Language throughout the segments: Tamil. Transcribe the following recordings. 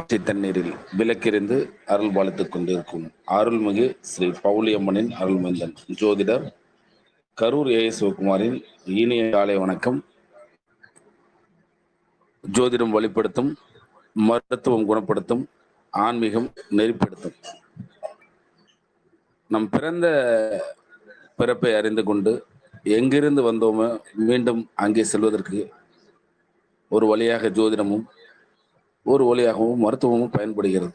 பச்சை தண்ணீரில் விளக்கெறிந்து அருள் பாலித்துக் கொண்டிருக்கும் அருள்மிகு ஸ்ரீ பவுளியம்மனின் அருள்மந்தன் ஜோதிடர் கரூர் ஏ சிவகுமாரின் இனிய காலை வணக்கம். ஜோதிடம் வழிப்படுத்தும் மருத்துவம் குணப்படுத்தும் ஆன்மீகம் நெறிப்படுத்தும். நம் பிறந்த பிறப்பை அறிந்து கொண்டு எங்கிருந்து வந்தோமோ மீண்டும் அங்கே செல்வதற்கு ஒரு வழியாக ஜோதிடமும் ஒரு வழியாகவும் மருத்துவமும் பயன்படுகிறது.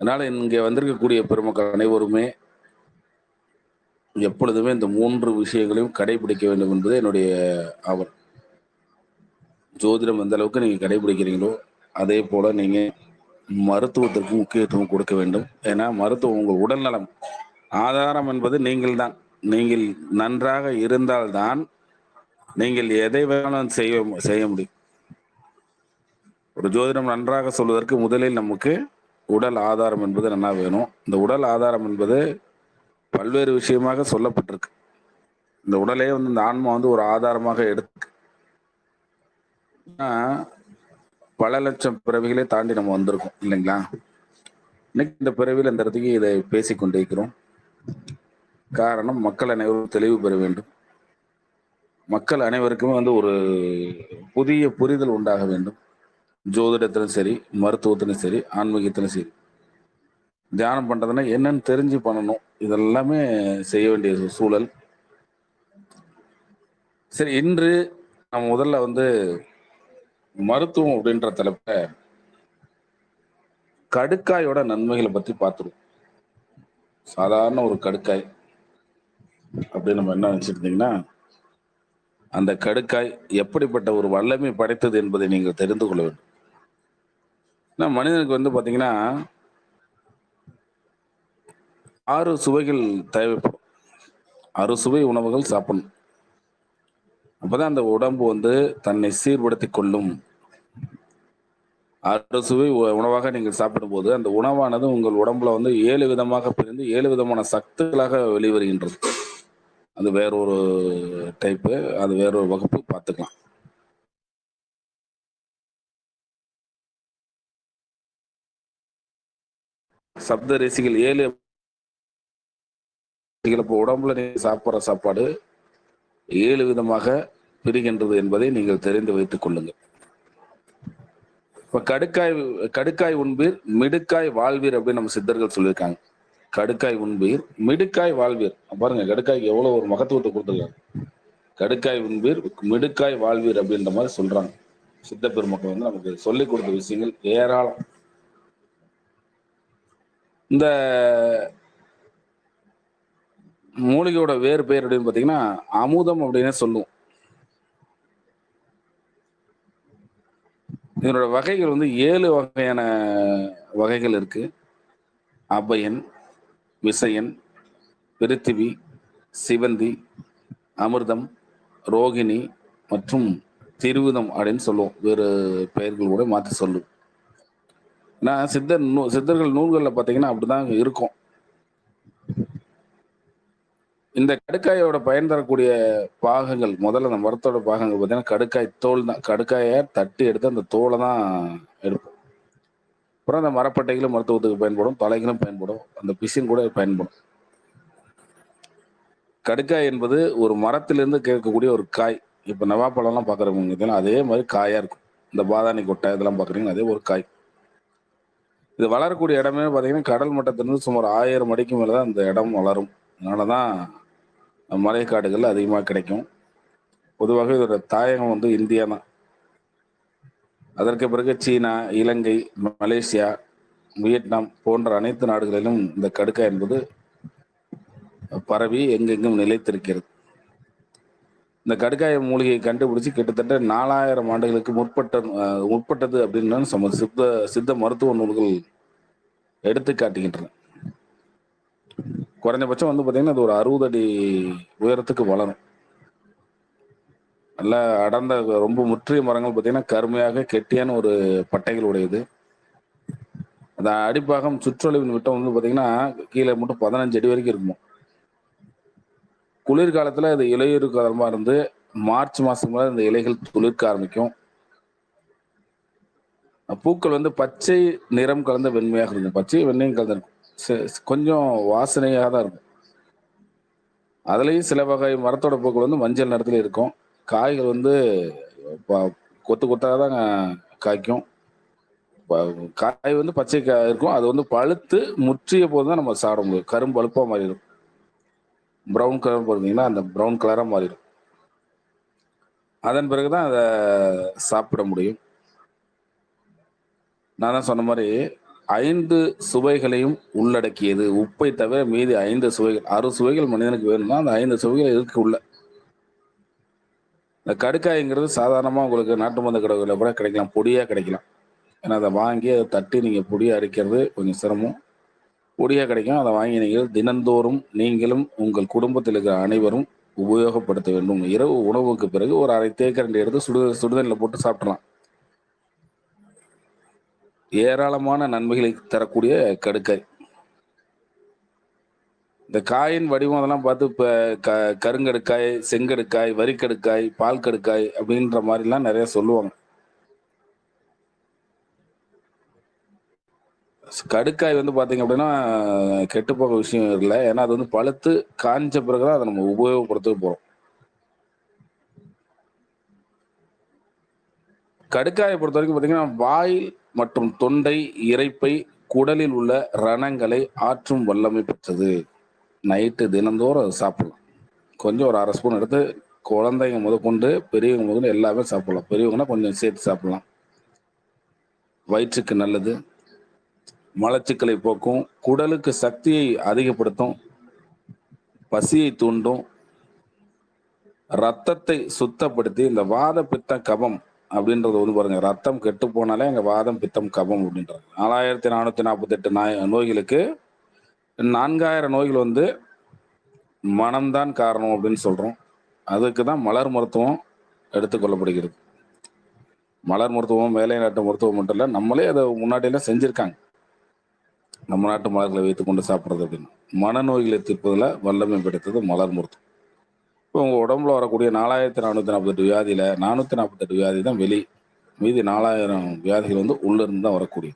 அதனால் இங்கே வந்திருக்கக்கூடிய பெருமக்கள் அனைவருமே எப்பொழுதுமே இந்த மூன்று விஷயங்களையும் கடைபிடிக்க வேண்டும் என்பது என்னுடைய ஆவல். ஜோதிடம் எந்த அளவுக்கு நீங்கள் கடைபிடிக்கிறீங்களோ அதே போல் நீங்கள் மருத்துவத்திற்கு முக்கியத்துவம் கொடுக்க வேண்டும். ஏன்னா மருத்துவம் உங்கள் உடல்நலம். ஆதாரம் என்பது நீங்கள் தான் நீங்கள் நன்றாக இருந்தால்தான் நீங்கள் எதை வேணாலும் செய்ய செய்ய முடியும். ஒரு ஜோதிடம் நன்றாக சொல்வதற்கு முதலில் நமக்கு உடல் ஆதாரம் என்பது நல்லா வேணும். இந்த உடல் ஆதாரம் என்பது பல்வேறு விஷயமாக சொல்லப்பட்டிருக்கு. இந்த உடலே வந்து இந்த ஆன்மா வந்து ஒரு ஆதாரமாக எடுத்து பல லட்சம் பிறவிகளை தாண்டி நம்ம வந்திருக்கோம் இல்லைங்களா? இன்னைக்கு இந்த பிறவியில் இந்த இடத்துக்கு இதை பேசி கொண்டிருக்கிறோம் காரணம் மக்கள் அனைவரும் தெளிவு பெற வேண்டும். மக்கள் அனைவருக்குமே வந்து ஒரு புதிய புரிதல் உண்டாக வேண்டும். ஜோதிடத்திலும் சரி மருத்துவத்திலும் சரி ஆன்மீகத்திலும் சரி. தியானம் பண்றதுன்னா என்னன்னு தெரிஞ்சு பண்ணணும். இதெல்லாமே செய்ய வேண்டிய சூழல். சரி இன்று நம்ம முதல்ல வந்து மருத்துவம் அப்படின்ற தலைப்ப கடுக்காயோட நன்மைகளை பத்தி பார்த்துருவோம். சாதாரண ஒரு கடுக்காய் அப்படின்னு நம்ம என்ன நினைச்சிருந்தீங்கன்னா அந்த கடுக்காய் எப்படிப்பட்ட ஒரு வல்லமை படைத்தது என்பதை நீங்கள் தெரிந்து கொள்ள வேண்டும். ஏன்னா மனிதனுக்கு வந்து பார்த்தீங்கன்னா ஆறு சுவைகள் தேவைப்படும். ஆறு சுவை உணவுகள் சாப்பிடணும். அப்போதான் அந்த உடம்பு வந்து தன்னை சீர்படுத்தி கொள்ளும். ஆறு சுவை உ- உணவாக நீங்கள் சாப்பிடும்போது அந்த உணவானது உங்கள் உடம்புல வந்து ஏழு விதமாக பிரிந்து ஏழு விதமான சத்துக்களாக வெளிவருகின்றது. அது வேறொரு டைப்பு அது வேறொரு வகுப்பு பார்த்துக்கலாம். சப்த ரசிகள் ஏழு இப்போ உடம்புல நீங்க சாப்பிட்ற சாப்பாடு ஏழு விதமாக பிரிகின்றது என்பதை நீங்கள் தெரிந்து வைத்துக் கொள்ளுங்கள். இப்ப கடுக்காய் கடுக்காய் உண்பீர் மிடுக்காய் வாழ்வீர் அப்படின்னு நம்ம சித்தர்கள் சொல்லியிருக்காங்க. கடுக்காய் உண்பீர் மிடுக்காய் வாழ்வீர். பாருங்க கடுக்காய்க்கு எவ்வளவு ஒரு மகத்துவத்தை கொடுத்துருக்காங்க. கடுக்காய் உண்பீர் மிடுக்காய் வாழ்வீர் அப்படின்ற மாதிரி சொல்றாங்க. சித்த பெருமக்கள் வந்து நமக்கு சொல்லிக் கொடுத்த விஷயங்கள் ஏராளம். இந்த மூலிகையோட வேறு பெயர் அப்படின்னு பார்த்தீங்கன்னா அமுதம் அப்படின்னே சொல்லுவோம். இதனோட வகைகள் வந்து ஏழு வகையான வகைகள் இருக்கு. அபயன் விசயன் பிருத்திவி சிவந்தி அமிர்தம் ரோகிணி மற்றும் திருவிதம் அப்படின்னு சொல்லுவோம். வேறு பெயர்கள் கூட மாற்றி சொல்லுவோம் ஏன்னா சித்தர் நூ சித்தர்கள் நூல்களில் பார்த்தீங்கன்னா அப்படிதான் இருக்கும். இந்த கடுக்காயோட பயன் தரக்கூடிய பாகங்கள் முதல்ல அந்த மரத்தோட பாகங்கள் பார்த்தீங்கன்னா கடுக்காய் தோல் தான். கடுக்காயை தட்டி எடுத்து அந்த தோலை தான் எடுப்போம். அப்புறம் அந்த மரப்பட்டைகளும் மருத்துவத்துக்கு பயன்படும் தலைகளும் பயன்படும் அந்த பிசின் கூட பயன்படும். கடுக்காய் என்பது ஒரு மரத்திலிருந்து கேட்கக்கூடிய ஒரு காய். இப்போ நவாப்பழம்லாம் பார்க்குறவங்க இதெல்லாம் அதே மாதிரி காயாக இருக்கும். இந்த பாதாணி கொட்டை இதெல்லாம் பார்க்குறீங்க அதே ஒரு காய். இது வளரக்கூடிய இடமே பார்த்தீங்கன்னா கடல் மட்டத்திலிருந்து சுமார் ஆயிரம் அடிக்கு மேலே தான் இந்த இடம் வளரும். அதனால தான் மலைக்காடுகள் அதிகமாக கிடைக்கும். பொதுவாக இதோட தாயகம் வந்து இந்தியா தான். அதற்கு பிறகு சீனா இலங்கை மலேசியா வியட்நாம் போன்ற அனைத்து நாடுகளிலும் இந்த கடுக்காய் என்பது பரவி எங்கெங்கும் நிலைத்திருக்கிறது. இந்த கடுக்காய மூலிகையை கண்டுபிடிச்சு கிட்டத்தட்ட நாலாயிரம் ஆண்டுகளுக்கு முற்பட்ட முற்பட்டது அப்படின்னு நம்ம சித்த சித்த மருத்துவ நூல்கள் எடுத்து காட்டுகின்றன. குறைஞ்சபட்சம் வந்து பார்த்தீங்கன்னா அது ஒரு அறுபது அடி உயரத்துக்கு வளரும். நல்ல அடர்ந்த ரொம்ப முற்றிய மரங்கள் பார்த்தீங்கன்னா கருமையாக கெட்டியான ஒரு பட்டைகள் உடையது. அந்த அடிப்பாகம் சுற்றளவின் விட்டம் வந்து பார்த்தீங்கன்னா கீழே மட்டும் பதினஞ்சு அடி வரைக்கும் இருக்கும். குளிர்காலத்தில் அது இலையுறு காலமாக இருந்து மார்ச் மாதம் மேலே இந்த இலைகள் துளிர்க்க ஆரம்பிக்கும். பூக்கள் வந்து பச்சை நிறம் கலந்த வெண்மையாக இருக்கும். பச்சை வெண்மையும் கலந்து இருக்கும். கொஞ்சம் வாசனையாக தான் இருக்கும். அதுலேயும் சில வகை மரத்தோட பூக்கள் வந்து மஞ்சள் நிறத்துல இருக்கும். காய்கள் வந்து கொத்து கொத்தாக தான் காய்க்கும். ப- காய் வந்து பச்சை காய் இருக்கும். அது வந்து பழுத்து முற்றிய போது தான் நம்ம சாப்பிட முடியும். கரும்பழுப்பாக மாறிடும் ப்ரௌன் கலர் பார்த்தீங்கன்னா அந்த ப்ரௌன் கலராக மாறிடும். அதன் பிறகு தான் அதை சாப்பிட முடியும். நான் தான் சொன்ன மாதிரி ஐந்து சுவைகளையும் உள்ளடக்கியது. உப்பை தவிர மீதி ஐந்து சுவைகள் அறு சுவைகள் மனிதனுக்கு வேணும்னா அந்த ஐந்து சுவைகள் இருக்கு உள்ள. இந்த கடுக்காய்ங்கிறது சாதாரணமாக உங்களுக்கு நாட்டு மருந்து கடைகளில் கூட கிடைக்கலாம். பொடியாக கிடைக்கலாம். ஏன்னா அதை வாங்கி அதை தட்டி நீங்கள் பொடியாக அரைக்கிறது கொஞ்சம் சிரமம். பொடியாக கிடைக்கும். அதை வாங்கி நீங்கள் தினந்தோறும் நீங்களும் உங்கள் குடும்பத்தில் இருக்கிற அனைவரும் உபயோகப்படுத்த வேண்டும். இரவு உணவுக்கு பிறகு ஒரு அரை தேக்கரண்டி எடுத்து சுடு சுடுதண்ணில் போட்டு சாப்பிட்றலாம் ஏராளமான நன்மைகளை தரக்கூடிய கடுக்காய் இந்த காயின் வடிவம் அதெல்லாம் பார்த்து இப்போ க கருங்கடுக்காய் செங்கடுக்காய் வரிக்கடுக்காய் பால் கடுக்காய் அப்படின்ற மாதிரிலாம் நிறைய சொல்லுவாங்க. கடுக்காய் வந்து பார்த்தீங்க அப்படின்னா கெட்டு போக விஷயம் இல்லை. ஏன்னா அது வந்து பழுத்து காஞ்ச பிறகுதான் அதை நம்ம உபயோகப்படுத்த போகிறோம் கடுக்காயை பொறுத்த வரைக்கும் பார்த்தீங்கன்னா வாய் மற்றும் தொண்டை இரைப்பை குடலில் உள்ள ரணங்களை ஆற்றும் வல்லமை பெற்றது. நைட்டு தினந்தோறும் அதை சாப்பிடலாம். கொஞ்சம் ஒரு அரை ஸ்பூன் எடுத்து குழந்தைங்க முதற்கொண்டு பெரியவங்க முதற்கொண்டு எல்லாமே சாப்பிடலாம். பெரியவங்கன்னா கொஞ்சம் சேர்த்து சாப்பிடலாம். வயிற்றுக்கு நல்லது. மலச்சிக்கலை போக்கும் குடலுக்கு சக்தியை அதிகப்படுத்தும் பசியை தூண்டும் ரத்தத்தை சுத்தப்படுத்தி இந்த வாத பித்த கபம் அப்படின்றது வந்து பாருங்க ரத்தம் கெட்டு போனாலே அங்க வாதம் பித்தம் கபம் அப்படின்றாங்க. நாலாயிரத்தி நானூத்தி நாற்பத்தி எட்டு நாய் நோய்களுக்கு நான்காயிரம் நோய்கள் வந்து மனம்தான் காரணம் அப்படின்னு சொல்றோம். அதுக்கு தான் மலர் மருத்துவம் எடுத்துக்கொள்ளப்படுகிறது மலர் மருத்துவம் வேலை நாட்டு மருத்துவம் மட்டும் இல்லை நம்மளே அதை முன்னாடியெல்லாம் செஞ்சிருக்காங்க. நம்ம நாட்டு மலர்களை வைத்து கொண்டு சாப்பிட்றது அப்படின்னு. மனநோய்களை தீர்ப்பதில் வல்லமை படைத்தது மலர் மருத்துவம் இப்போ உங்கள் உடம்புல வரக்கூடிய நாலாயிரத்தி நானூற்றி நாற்பத்தெட்டு வியாதியில் நானூற்றி நாற்பத்தெட்டு வியாதி தான் வெளி. மீதி நாலாயிரம் வியாதிகள் வந்து உள்ளிருந்து தான் வரக்கூடிய.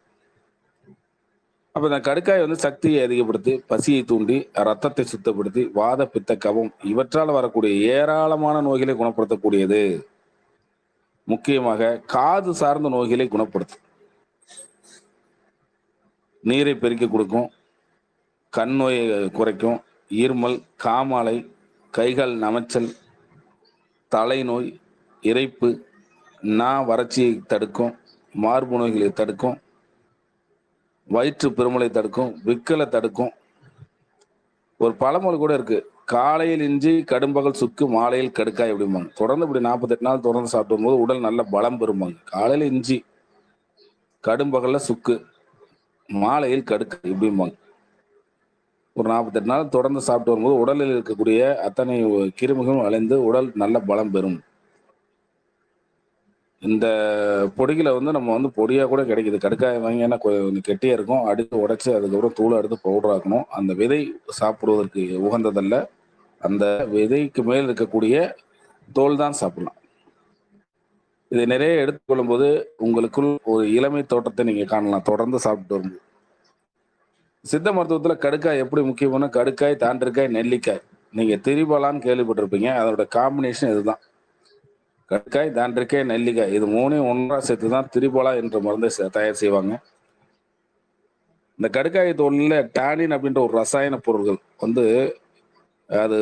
அப்போ இந்த கடுக்காய் வந்து சக்தியை அதிகப்படுத்தி பசியை தூண்டி ரத்தத்தை சுத்தப்படுத்தி வாத பித்த கவம் இவற்றால் வரக்கூடிய ஏராளமான நோய்களை குணப்படுத்தக்கூடியது. முக்கியமாக காது சார்ந்த நோய்களை குணப்படுத்தும் நீரை பெருக்கி கொடுக்கும் கண் நோயை குறைக்கும் ஈர்மல் காமாலை கைகள் நமைச்சல் தலைநோய் இரைப்பு நா வறட்சியை தடுக்கும் மார்பு நோய்களை தடுக்கும் வயிற்று பெருமலை தடுக்கும் விக்கலை தடுக்கும். ஒரு பழமொழி கூட இருக்கு. காலையில் இஞ்சி கடும்பகல் சுக்கு மாலையில் கடுக்காய் அப்படிம்பாங்க. தொடர்ந்து இப்படி நாற்பத்தெட்டு நாள் தொடர்ந்து சாப்பிடும் போது உடல் நல்ல பலம் பெறும்பாங்க. காலையில் இஞ்சி கடும்பகல்ல சுக்கு. மாலையில் கடுக்காய் இப்படிம்பாங்க ஒரு நாற்பத்தெட்டு நாள் தொடர்ந்து சாப்பிட்டு வரும்போது உடலில் இருக்கக்கூடிய அத்தனை கிருமிகளும் அலைந்து உடல் நல்ல பலம் பெறும். இந்த பொடிகளை வந்து நம்ம வந்து பொடியாக கூட கிடைக்குது. கடுக்காய் வாங்கினா கொஞ்சம் கெட்டியாக இருக்கும். அடித்து உடைச்சு அதுக்கப்புறம் தூளை எடுத்து பவுடர் ஆக்கணும். அந்த விதை சாப்பிடுவதற்கு உகந்ததல்ல. அந்த விதைக்கு மேல் இருக்கக்கூடிய தோல் தான் சாப்பிடலாம். இதை நிறைய எடுத்துக்கொள்ளும் போது உங்களுக்குள் ஒரு இளமை தோட்டத்தை நீங்க காணலாம். தொடர்ந்து சாப்பிட்டு வரும்போது. சித்த மருத்துவத்துல கடுக்காய் எப்படி முக்கியமான கடுக்காய் தாண்டிருக்காய் நெல்லிக்காய். நீங்க திரிபலான்னு கேள்விப்பட்டிருப்பீங்க. அதோட காம்பினேஷன் இதுதான். கடுக்காய் தாண்டிருக்காய் நெல்லிக்காய். இது மூணையும் ஒன்றா சேர்த்து தான் திரிபலா என்ற மருந்தை தயார் செய்வாங்க. இந்த கடுக்காய் தோலில் டானின் அப்படின்ற ஒரு ரசாயன பொருட்கள் வந்து அது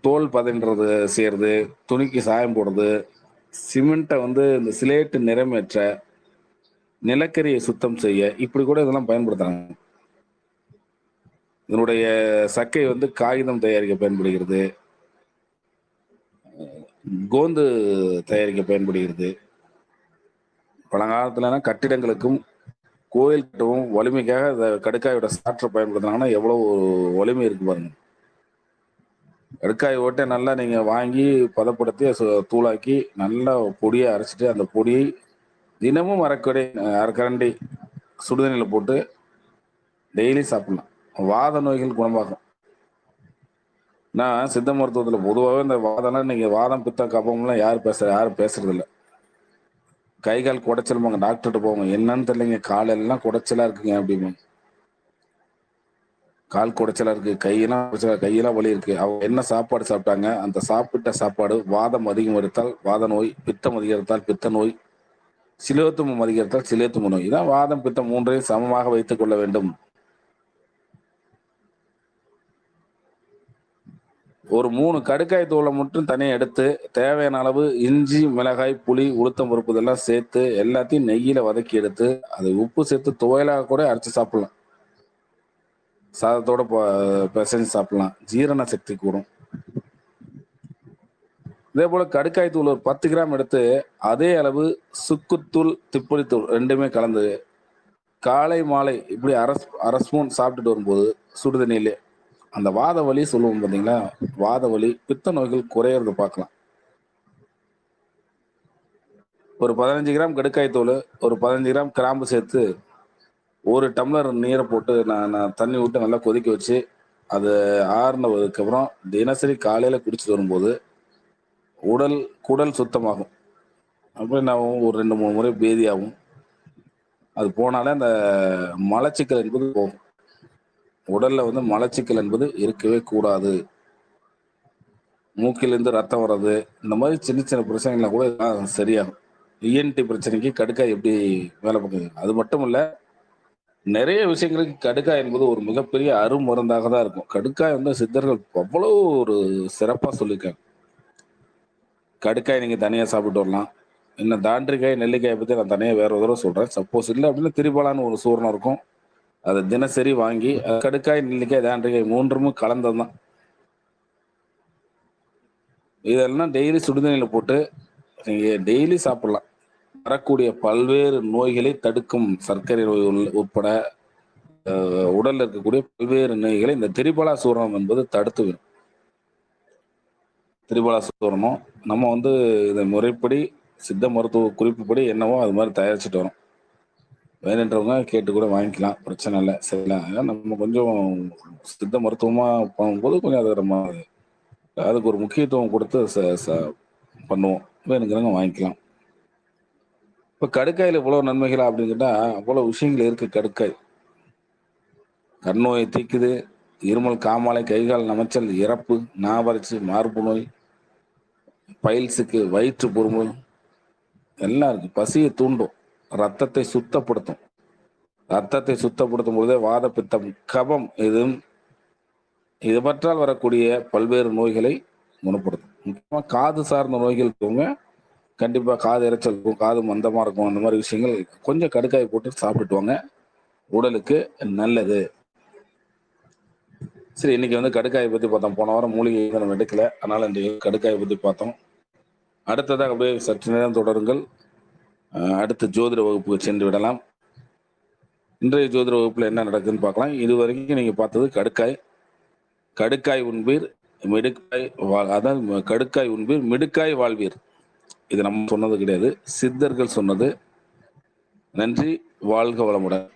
தோல் பதன்றது செய்யறது துணிக்கு சாயம் போடுறது சிமெண்ட்டை வந்து இந்த சிலேட்டு நிறமேற்ற நிலக்கரியை சுத்தம் செய்ய இப்படி கூட இதெல்லாம் பயன்படுத்துறாங்க. இதனுடைய சக்கை வந்து காகிதம் தயாரிக்க பயன்படுகிறது. கோந்து தயாரிக்க பயன்படுகிறது. பழங்காலத்துலனா கட்டிடங்களுக்கும் கோயில் கட்டவும் வலிமைக்காக இந்த கடுக்காயோட சாற்றை பயன்படுத்துனாங்கன்னா எவ்வளவு வலிமை இருக்கு பாருங்க. எடுக்காய் ஓட்டை நல்லா நீங்கள் வாங்கி பதப்படுத்தி சு- தூளாக்கி நல்லா பொடியை அரைச்சிட்டு அந்த பொடியை தினமும் அரைக்கடை அரைக்கரண்டி சுடுதண்ணியில் போட்டு டெய்லி சாப்பிடலாம். வாத நோய்கள் குணமாகும். நான் சித்த மருத்துவத்தில் பொதுவாகவே இந்த வாதம்லாம் நீங்கள் வாதம் பித்தம் கபம்லாம் யார் பேசுற யாரும் பேசுறதில்ல. கை கால் குடைச்சல் டாக்டர்கிட்ட போவாங்க என்னன்னு தெரியலைங்க காலெல்லாம் குடைச்சலாக இருக்குங்க அப்படிம்பாங்க. கால் குடைச்சலா இருக்கு கையெல்லாம் குடைச்சலா கையெல்லாம் வலி இருக்கு. அவங்க என்ன சாப்பாடு சாப்பிட்டாங்க அந்த சாப்பிட்ட சாப்பாடு வாதம் அதிகம் எடுத்தால் வாத நோய் பித்தம் அதிகரித்தால் பித்த நோய் சிலேத்துமம் அதிகரித்தால் சிலேத்தும நோய். இதான் வாதம் பித்தம் மூன்றையும் சமமாக வைத்துக் கொள்ள வேண்டும். ஒரு மூணு கடுக்காய் தூளை மட்டும் தனியாக எடுத்து தேவையான அளவு இஞ்சி மிளகாய் புளி உளுத்தம் பருப்பு இதெல்லாம் சேர்த்து எல்லாத்தையும் நெய்யில் வதக்கி எடுத்து அது உப்பு சேர்த்து துவையலாக கூட அரைச்சி சாப்பிடலாம். சாதத்தோட பிசைஞ்சு சாப்பிடலாம். ஜீரண சக்தி கூடும். இதே போல கடுக்காய் தூள் ஒரு பத்து கிராம் எடுத்து அதே அளவு சுக்குத்தூள் திப்பளித்தூள் ரெண்டுமே கலந்து காலை மாலை இப்படி அரை அரை ஸ்பூன் சாப்பிட்டுட்டு வரும்போது சுடுதண்ணிலே அந்த வாத வலி சொல்லுவோம் பார்த்தீங்களா வாத வலி பித்த நோய்கள் குறையறத பார்க்கலாம். ஒரு பதினஞ்சு கிராம் கடுக்காய் தூள் ஒரு பதினஞ்சு கிராம் கிராம்பு சேர்த்து ஒரு டம்ளர் நீரை போட்டு நான் நான் தண்ணி விட்டு நல்லா கொதிக்க வச்சு அது ஆறுனதுக்கப்புறம் தினசரி காலையில் குடிச்சிட்டு வரும்போது உடல் குடல் சுத்தமாகும். அப்புறம் நான் ஒரு ரெண்டு மூணு முறை பேதியாகும். அது போனாலே அந்த மலச்சிக்கல் என்பது போகும். உடல்ல வந்து மலச்சிக்கல் என்பது இருக்கவே கூடாது. மூக்கிலிருந்து ரத்தம் வர்றது இந்த மாதிரி சின்ன சின்ன பிரச்சனைகள்லாம் கூட சரியாகும். இஎன்டி பிரச்சனைக்கு கடுக்காய் எப்படி வேலை பண்ணுது அது மட்டும் இல்லை நிறைய விஷயங்களுக்கு கடுக்காய் என்பது ஒரு மிகப்பெரிய அருமருந்தாக தான் இருக்கும். கடுக்காய் வந்து சித்தர்கள் அவ்வளோ ஒரு சிறப்பாக சொல்லியிருக்காங்க. கடுக்காய் நீங்கள் தனியாக சாப்பிட்டு வரலாம். இன்னும் தாண்டிக்காய் நெல்லிக்காயை பற்றி நான் தனியாக வேற ஒரு தடவை சொல்கிறேன் சப்போஸ் இல்லை அப்படின்னா திரிபாலான்னு ஒரு சூரணம் இருக்கும். அதை தினசரி வாங்கி கடுக்காய் நெல்லிக்காய் தாண்டிக்காய் மூன்றுமே கலந்தது தான் இதெல்லாம் டெய்லி சுடுதண்ணியில் போட்டு நீங்கள் டெய்லி சாப்பிட்லாம். வரக்கூடிய பல்வேறு நோய்களை தடுக்கும் சர்க்கரை நோய் உள்ள- உட்பட உடல்ல இருக்கக்கூடிய பல்வேறு நோய்களை இந்த திரிபலா சூரணம் என்பது தடுத்து விடும். திரிபலா சூரணம் நம்ம வந்து இதை முறைப்படி சித்த மருத்துவ குறிப்புப்படி என்னவோ அது மாதிரி தயாரிச்சுட்டு வரோம். வேணுன்றவங்க கேட்டு கூட வாங்கிக்கலாம் பிரச்சனை இல்லை சரிங்களா நம்ம கொஞ்சம் சித்த மருத்துவமாக பண்ணும்போது கொஞ்சம் அதை நம்ம அதுக்கு ஒரு முக்கியத்துவம் கொடுத்து ச- ச- பண்ணுவோம். வேணுங்கிறவங்க வாங்கிக்கலாம். இப்போ கடுக்காயில் இவ்வளோ நன்மைகள் அப்படின்னு கேட்டால் அவ்வளோ விஷயங்கள் இருக்குது கடுக்காய் கண் நோயை தீக்குது இருமல் காமாலை கைகால் நமைச்சல் இறப்பு நாவரிச்சு மார்பு நோய் பைல்ஸுக்கு வயிற்று பொறுமல் எல்லாம் இருக்கு. பசியை தூண்டும் ரத்தத்தை சுத்தப்படுத்தும். ரத்தத்தை சுத்தப்படுத்தும் பொழுதே வாத பித்தம் கபம் இது இது பற்றால் வரக்கூடிய பல்வேறு நோய்களை குணப்படுத்தும். முக்கியமாக காது சார்ந்த நோய்கள் இருக்கவங்க கண்டிப்பாக காது இறைச்சல் இருக்கும் காது மந்தமாக இருக்கும் அந்த மாதிரி விஷயங்கள் கொஞ்சம் கடுக்காய் போட்டு சாப்பிட்டுட்டு வாங்க. உடலுக்கு நல்லது. சரி இன்னைக்கு வந்து கடுக்காயை பற்றி பார்த்தோம். போன வாரம் மூலிகை நம்ம எடுக்கல. அதனால் இன்றைக்கு கடுக்காயை பற்றி பார்த்தோம். அடுத்ததாக அப்படியே சற்று நேரம் தொடருங்கள். அடுத்த அடுத்து ஜோதிட வகுப்புக்கு சென்று விடலாம். இன்றைய ஜோதிட வகுப்பில் என்ன நடக்குதுன்னு பார்க்கலாம். இது வரைக்கும் நீங்கள் பார்த்தது கடுக்காய். கடுக்காய் உண்பீர் மிடுக்காய் வா அதான் கடுக்காய் உண்பீர் மிடுக்காய் வாழ்வீர். இது நம்ம சொன்னது கிடையாது. சித்தர்கள் சொன்னது. நன்றி. வாழ்க வளமுடன்.